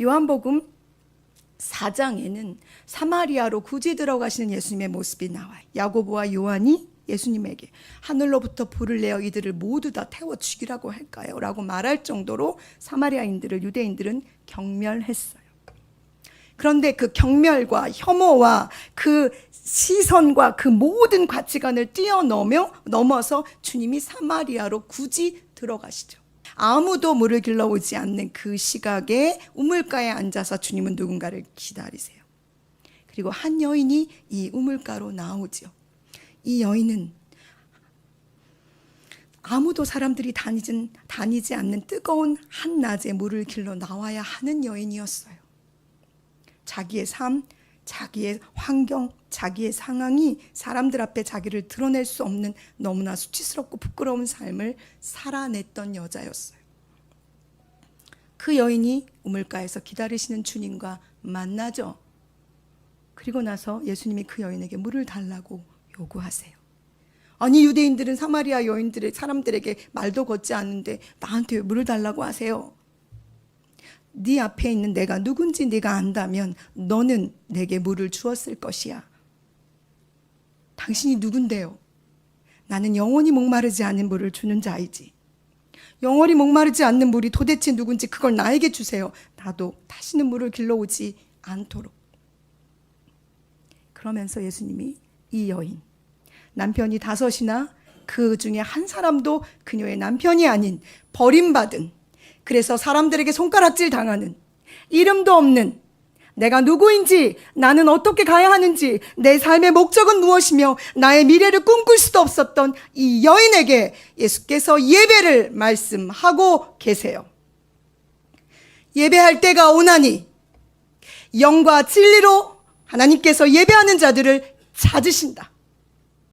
요한복음 4장에는 사마리아로 굳이 들어가시는 예수님의 모습이 나와요. 야고보와 요한이 예수님에게 하늘로부터 불을 내어 이들을 모두 다 태워 죽이라고 할까요? 라고 말할 정도로 사마리아인들을 유대인들은 경멸했어요. 그런데 그 경멸과 혐오와 그 시선과 그 모든 가치관을 뛰어넘어 넘어서 주님이 사마리아로 굳이 들어가시죠. 아무도 물을 길러 오지 않는 그 시각에 우물가에 앉아서 주님은 누군가를 기다리세요. 그리고 한 여인이 이 우물가로 나오지요. 이 여인은 아무도 사람들이 다니진, 다니지 않는 뜨거운 한낮에 물을 길러 나와야 하는 여인이었어요. 자기의 삶, 자기의 환경, 자기의 상황이 사람들 앞에 자기를 드러낼 수 없는 너무나 수치스럽고 부끄러운 삶을 살아냈던 여자였어요. 그 여인이 우물가에서 기다리시는 주님과 만나죠. 그리고 나서 예수님이 그 여인에게 물을 달라고 요구하세요. 아니 유대인들은 사마리아 여인들의 사람들에게 말도 걷지 않는데 나한테 왜 물을 달라고 하세요? 네 앞에 있는 내가 누군지 네가 안다면 너는 내게 물을 주었을 것이야. 당신이 누군데요? 나는 영원히 목마르지 않은 물을 주는 자이지. 영원히 목마르지 않는 물이 도대체 누군지 그걸 나에게 주세요. 나도 다시는 물을 길러오지 않도록. 그러면서 예수님이 이 여인, 남편이 다섯이나 그 중에 한 사람도 그녀의 남편이 아닌 버림받은 그래서 사람들에게 손가락질 당하는 이름도 없는 내가 누구인지 나는 어떻게 가야 하는지 내 삶의 목적은 무엇이며 나의 미래를 꿈꿀 수도 없었던 이 여인에게 예수께서 예배를 말씀하고 계세요. 예배할 때가 오나니 영과 진리로 하나님께서 예배하는 자들을 찾으신다.